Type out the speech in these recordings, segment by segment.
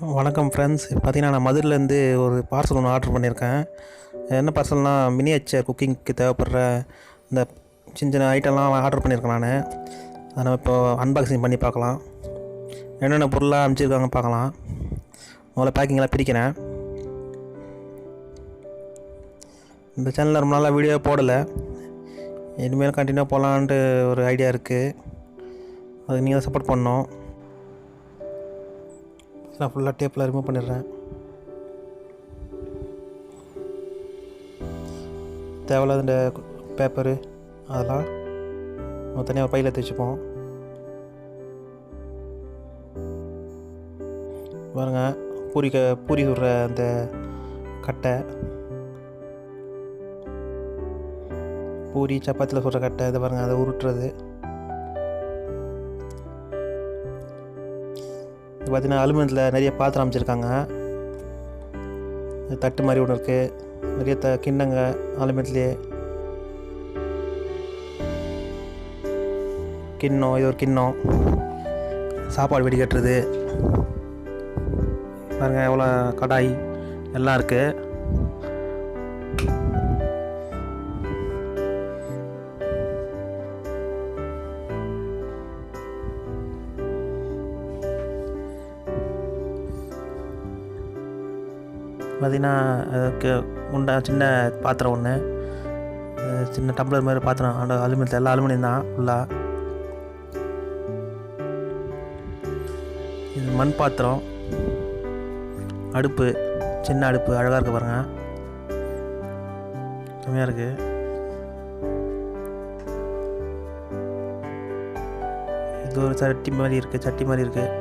வணக்கம் ஃப்ரெண்ட்ஸ் பார்த்தீங்கன்னா நான் மதுரிலேருந்து ஒரு பார்சல் ஒன்று ஆர்டர் பண்ணியிருக்கேன். என்ன பார்சல்னால் மினியேச்சர் குக்கிங்க்கு தேவைப்படுற இந்த சின்ன சின்ன ஐட்டம்லாம் ஆர்டர் பண்ணியிருக்கேன் நான். அதை நம்ம இப்போ அன்பாக்சிங் பண்ணி பார்க்கலாம். என்னென்ன பொருளாக அனுப்பிச்சிருக்காங்க பார்க்கலாம். முதல்ல பேக்கிங்லாம் பிரிக்கிறேன். இந்த சேனலில் ரொம்ப நாளாக வீடியோ போடலை. இனிமேல் கண்டினியூ போகலான்ட்டு ஒரு ஐடியா இருக்குது அது நீங்கள் சப்போர்ட் பண்ணோம் நான் ஃபுல்லாக டேப்பில் ரிமூவ் பண்ணிடுறேன். தேவையில்லாத இந்த பேப்பரு அதெல்லாம் நம்ம தனியாக பையில் தைச்சிப்போம் பாருங்க பூரி க பூரி சுடுற அந்த கட்டை. பூரி சப்பாத்தியில் சுடுற கட்டை இது பாருங்கள் அதை உருட்டுறது. இது பார்த்தீங்கன்னா அலுமினியத்தில் நிறைய பாத்திரம் அமைச்சிருக்காங்க. தட்டு மாதிரி ஒன்று இருக்குது நிறைய த கிண்ணங்க அலுமினியத்துலேயே கிண்ணம் இது ஒரு கிண்ணம். சாப்பாடு வெடிக்கட்டுறது பாருங்க எவ்வளோ கடாய் எல்லாம் இருக்குது பார்த்திங்கன்னா அதுக்கு உண்டா சின்ன பாத்திரம் ஒன்று சின்ன டம்ளர் மாதிரி பாத்திரம். அந்த அலுமினியத்தில் எல்லாம் அலுமினியம் தான் ஃபுல்லாக இது மண் பாத்திரம். அடுப்பு. சின்ன அடுப்பு. அழகாக இருக்குது பாருங்கள் செம்மையாக இருக்குது இது ஒரு சட்டி மாதிரி இருக்குது சட்டி மாதிரி இருக்குது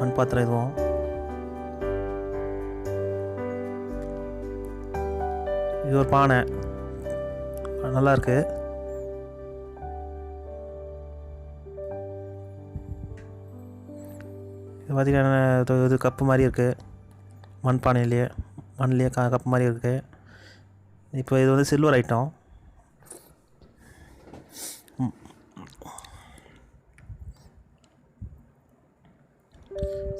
மண் பாத்திரம் இதுவும். இது ஒரு பானை. நல்லா இருக்கு இது பார்த்தீங்கன்னா இது இது கப்பு மாதிரி இருக்குது மண் பானையிலேயே மண்லேயே க கப்பு மாதிரி இருக்குது இப்போ இது வந்து சில்வர் ஐட்டம்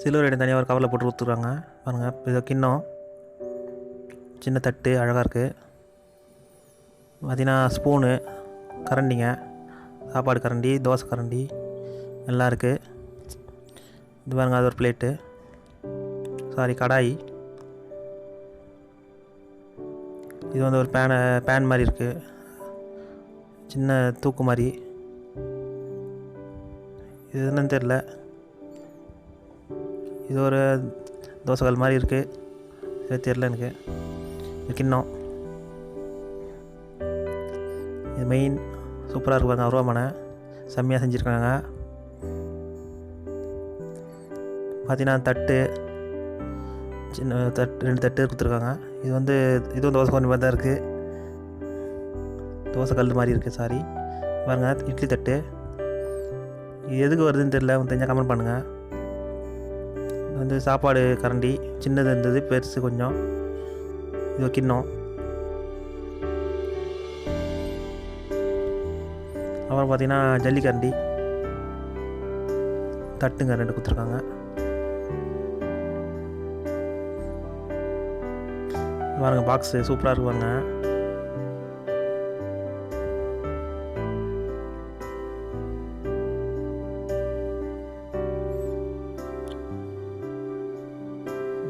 சில்வர் ஐட்டம் தனியாக ஒரு கவரில் போட்டு கொடுத்துருக்காங்க. பாருங்கள் இது கிண்ணம். சின்ன தட்டு அழகாக இருக்குது பார்த்திங்கன்னா ஸ்பூனு கரண்டிங்க சாப்பாடு கரண்டி தோசை கரண்டி எல்லாம் இருக்குது இது பாருங்க அது ஒரு பிளேட்டு. சாரி கடாய். இது வந்து ஒரு பேனை பேன் மாதிரி இருக்குது சின்ன தூக்கு மாதிரி. இது என்னன்னு தெரில இது ஒரு தோசைகள் மாதிரி இருக்குது இது தெரில எனக்கு. கிண்ணம். இது மெயின் சூப்பராக இருக்கும் பாருங்க அருவாமனை. செம்மையாக செஞ்சுருக்காங்க. பார்த்தீங்கன்னா தட்டு. சின்ன தட்டு ரெண்டு தட்டு கொடுத்துருக்காங்க. இது வந்து இதுவும் தோசை கொஞ்சம் மாதிரி தான் இருக்குது தோசை கல் மாதிரி இருக்குது சாரி பாருங்க இட்லி தட்டு. இது எதுக்கு வருதுன்னு தெரியல உங்களுக்கு தெரிஞ்சால் கமெண்ட் பண்ணுங்கள் இது வந்து சாப்பாடு கரண்டி. சின்னது இருந்தது பெருசு கொஞ்சம். இது கிண்ணம் அப்புறம் பார்த்தீங்கன்னா ஜல்லிக்கரண்டி. தட்டுங்க ரெண்டு கொடுத்துருக்காங்க. பாருங்க பாக்ஸு சூப்பராக இருக்கு பாருங்க.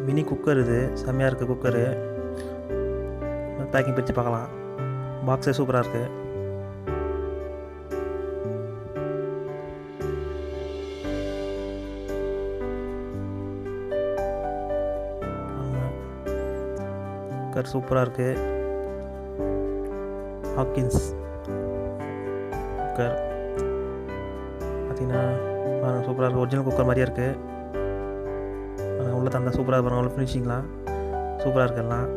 மினி குக்கர் இது. செம்மையாக இருக்குது குக்கரு. பேக்கிங் பிரித்து பார்க்கலாம். பாக்ஸே சூப்பராக இருக்குது குக்கர் சூப்பராக இருக்குது ஹாக்கின்ஸ். குக்கர். பார்த்தீங்கன்னா பாருங்கள் சூப்பராக இருக்குது ஒரிஜினல் குக்கர் மாதிரியே இருக்குது பாருங்கள் உள்ள தந்தா சூப்பராக பாருங்கள் உள்ள ஃபினிஷிங்லாம் சூப்பராக இருக்குது எல்லாம்.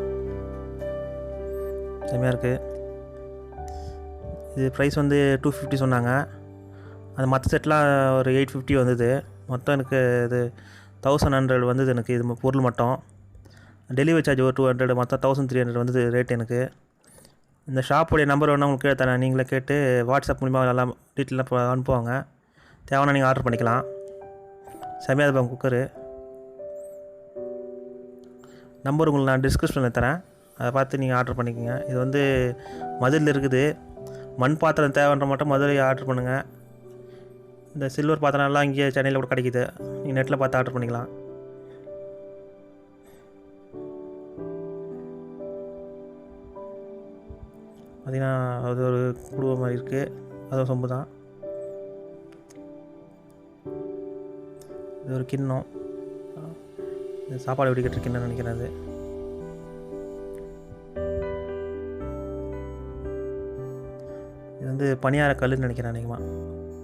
செம்மையாக இருக்குது இது ப்ரைஸ் வந்து டூ ஃபிஃப்டி சொன்னாங்க. அது மற்ற செட்லாம் ஒரு எயிட் ஃபிஃப்டி வந்தது. மொத்தம் எனக்கு இது தௌசண்ட் ஹண்ட்ரட் வந்தது எனக்கு இது பொருள் மட்டும். டெலிவரி சார்ஜ் ஒரு டூ ஹண்ட்ரட் மொத்தம் தௌசண்ட் த்ரீ ஹண்ட்ரட் வந்தது ரேட் எனக்கு. இந்த ஷாப்புடைய நம்பர் வேணால் உங்களுக்கு கீழே தரேன் நீங்களே கேட்டு வாட்ஸ்அப் மூலிமா எல்லாம் டீட்டெயிலாக இப்போ அனுப்புவாங்க. தேவைன்னா நீங்கள் ஆர்டர் பண்ணிக்கலாம். செம்மையாக இருப்பாங்க குக்கரு நம்பர் உங்களுக்கு நான் டிஸ்கிரிப்ஷனில் தரேன். அதை பார்த்து நீங்கள் ஆர்டர் பண்ணிக்கோங்க. இது வந்து மதுரையில் இருக்குது. மண் பாத்திரம் தேவைன்ற மட்டும் மதுரை ஆர்டர் பண்ணுங்கள் இந்த சில்வர் பாத்திரம்லாம் இங்கே சென்னையில் கூட கிடைக்குது. நீங்கள் நெட்டில் பார்த்து ஆர்டர் பண்ணிக்கலாம். பார்த்திங்கன்னா அது ஒரு குடும்பம் மாதிரி இருக்குது அதுவும் சொம்பு தான். இது ஒரு கிண்ணம். இது சாப்பாடு வெடிக்கிட்டு கிண்ணம் நினைக்கிறேன் அது. இது வந்து பணியார கல்லுன்னு நினைக்கிறேன் அநேகமாக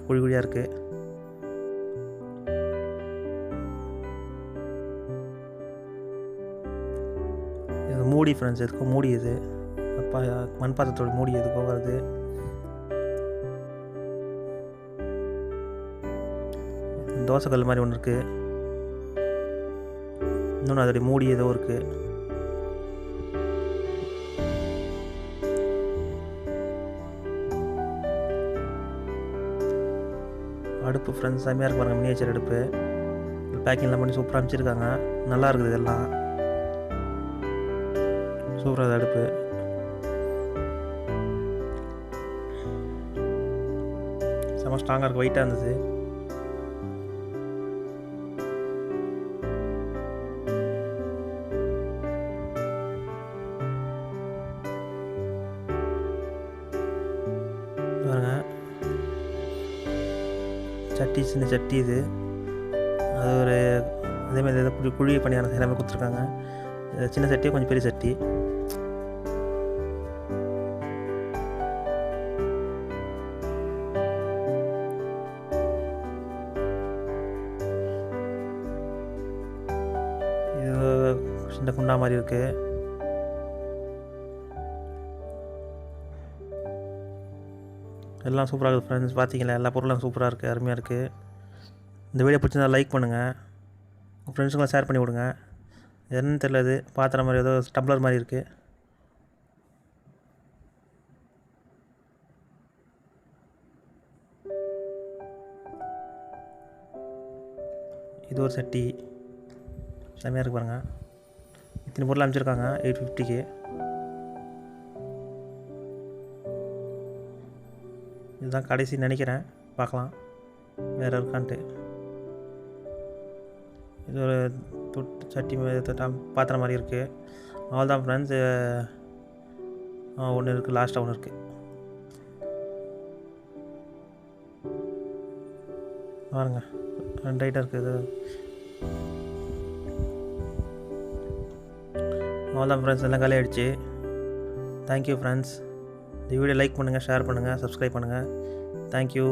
குழி குழியாக இருக்குது இது மூடி ஃப்ரெண்ட்ஸ் இருக்கும் மூடி இது. மண் பாத்திரத்தோட மூடி எதுக்கோ போகிறது. தோசைக்கல் மாதிரி ஒன்று இருக்குது இன்னொன்று அதோடைய மூடி ஏதோ இருக்குது அடுப்பு ஃப்ரெண்ட்ஸ் செம்மையாக இருக்கு பாருங்கள் மினியேச்சர் அடுப்பு. பேக்கிங்லாம் பண்ணி சூப்பராக அமைச்சிருக்காங்க நல்லா இருக்குது இதெல்லாம். சூப்பராக அடுப்பு. செம்ம ஸ்ட்ராங்காக இருக்குது வெயிட்டாக இருந்தது. பாருங்க. சட்டி சின்ன சட்டி இது. அது ஒரு அதேமாதிரி ஏதோ குழி குழி பணியாரம் செய்கிற கொடுத்துருக்காங்க. சின்ன சட்டி கொஞ்சம் பெரிய சட்டி. சின்ன குண்டா மாதிரி இருக்குது எல்லாம் சூப்பராக இருக்குது ஃப்ரெண்ட்ஸ் பார்த்தீங்களா எல்லா பொருளும் சூப்பராக இருக்குது அருமையாக இருக்குது இந்த வீடியோ பிடிச்சிருந்தா லைக் பண்ணுங்கள் உங்கள் ஃப்ரெண்ட்ஸுக்கெல்லாம் ஷேர் பண்ணி விடுங்க. என்னன்னு தெரியல இது. பாத்திரம் மாதிரி ஏதோ டம்ளர் மாதிரி இருக்குது இது ஒரு சட்டி செம்மையாக இருக்கு பாருங்கள் இத்தனை பொருள் அமைச்சிருக்காங்க எயிட் ஃபிஃப்டிக்கு இதுதான் கடைசி நினைக்கிறேன். பார்க்கலாம். வேறு இருக்கான்ட்டு. இது ஒரு தொட்டு சட்டி பாத்திரம் மாதிரி இருக்குது அவ்வளோதான் ஃப்ரெண்ட்ஸ் ஒன்று இருக்குது லாஸ்ட்டாக ஒன்று இருக்குது பாருங்க ரெண்டு ஐட்டம் இருக்குது அவ்வளோதான் ஃப்ரெண்ட்ஸ் எல்லாம் காலி ஆகிடுச்சு தேங்க்யூ ஃப்ரெண்ட்ஸ் இந்த வீடியோ லைக் பண்ணுங்கள் ஷேர் பண்ணுங்கள் சப்ஸ்கிரைப் பண்ணுங்கள் தேங்க்யூ